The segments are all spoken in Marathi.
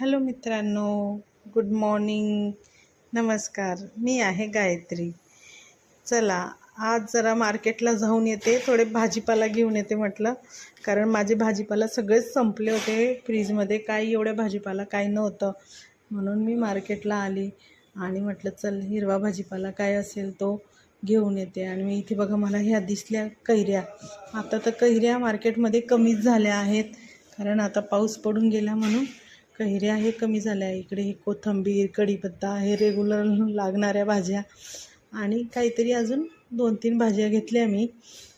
हॅलो मित्रांनो गुड मॉर्निंग. नमस्कार. मी आहे गायत्री. चला आज जरा मार्केटला जाऊन येते. थोडे भाजीपाला घेऊन येते म्हटलं. कारण माझे भाजीपाला सगळेच संपले होते फ्रीजमध्ये. काही एवढ्या भाजीपाला काही नव्हतं. म्हणून मी मार्केटला आली आणि म्हटलं चल हिरवा भाजीपाला काय असेल तो घेऊन येते. आणि मी इथे बघा मला ह्या दिसल्या कैऱ्या. आता तर कैऱ्या मार्केटमध्ये कमीच झाल्या आहेत. कारण आता पाऊस पडून गेला म्हणून कैऱ्या हे कमी झाल्या. इकडे हे कोथिंबीर कढीपत्ता हे रेग्युलर लागणाऱ्या भाज्या. आणि काहीतरी अजून दोन तीन भाज्या घेतल्या मी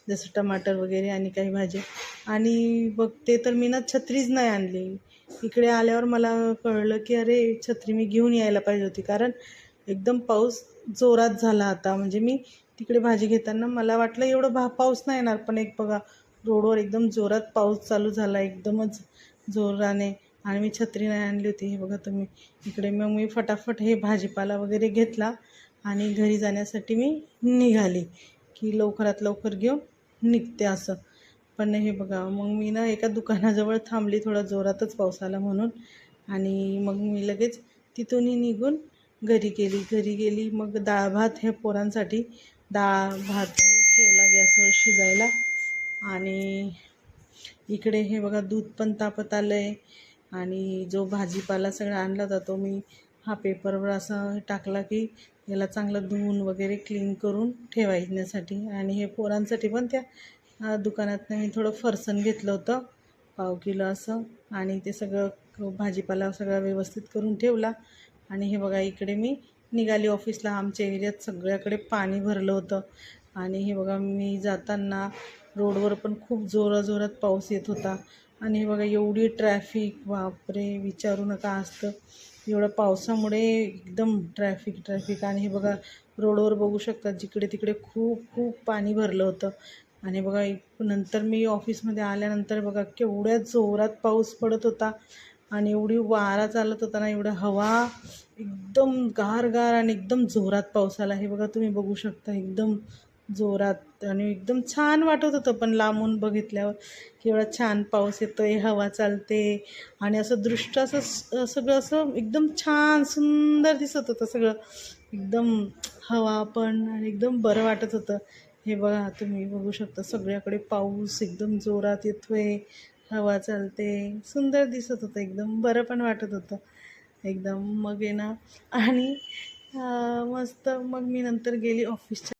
जसं टमाटर वगैरे आणि काही भाज्या. आणि बघते तर मी ना छत्रीच नाही आणली. इकडे आल्यावर मला कळलं की अरे छत्री मी घेऊन यायला पाहिजे होती. कारण एकदम पाऊस जोरात झाला आता. म्हणजे मी तिकडे भाजी घेताना मला वाटलं एवढं भा पाऊस नाही येणार. पण एक बघा रोडवर एकदम जोरात पाऊस चालू झाला. एकदमच जोराने आणि मी छत्री नाही आणली होती. हे बघा तुम्ही. इकडे मग मी फटाफट हे भाजीपाला वगैरे घेतला आणि घरी जाण्यासाठी मी निघाली की लवकरात लवकर घेऊन निघते असं. पण हे बघा मग मी ना एका दुकानाजवळ थांबली थोडा जोरातच पाऊस आला म्हणून. आणि मग मी लगेच तिथूनही निघून घरी गेली. घरी गेली मग डाळ भात हे पोरांसाठी. डाळ भात ठेवला गॅसवर शिजायला. आणि इकडे हे बघा दूध पण तापत आलं आहे आणि जो भाजीपाला सगळा आणला जातो मी हा पेपरवर असा टाकला की याला चांगलं धुवून वगैरे क्लीन करून ठेवायण्यासाठी आणि हे पोरांसाठी पण त्या दुकानातनं मी थोडं फरसन घेतलं होतं पाव किलो असं. आणि ते सगळं भाजीपाला सगळा व्यवस्थित करून ठेवला. आणि हे बघा इकडे मी निघाली ऑफिसला. आमच्या एरियात सगळ्याकडे पाणी भरलं होतं. आणि हे बघा मी जाताना रोडवर पण खूप जोराजोरात पाऊस येत होता. आणि हे बघा एवढी ट्रॅफिक बापरे विचारू नका असतं. एवढं पावसामुळे एकदम ट्रॅफिक ट्रॅफिक आणि हे बघा रोडवर बघू शकता जिकडे तिकडे खूप खूप पाणी भरलं होतं. आणि बघा नंतर मी ऑफिसमध्ये आल्यानंतर बघा केवढ्या जोरात पाऊस पडत होता. आणि एवढी वारा चालत होता ना एवढं हवा एकदम गार गार आणि एकदम जोरात पाऊस आला. हे बघा तुम्ही बघू शकता एकदम जोरात आणि एकदम छान वाटत होतं पण लांबून बघितल्यावर की एवढा छान पाऊस येतो आहे हवा चालते आणि असं दृष्ट असं सगळं असं एकदम छान सुंदर दिसत होतं सगळं. एकदम हवा पण आणि एकदम बरं वाटत होतं. हे बघा तुम्ही बघू शकता सगळ्याकडे पाऊस एकदम जोरात येतो आहे हवा चालते सुंदर दिसत होतं एकदम बरं पण वाटत होतं. एकदम मग आहे ना. आणि मस्त मग मी नंतर गेली ऑफिसच्या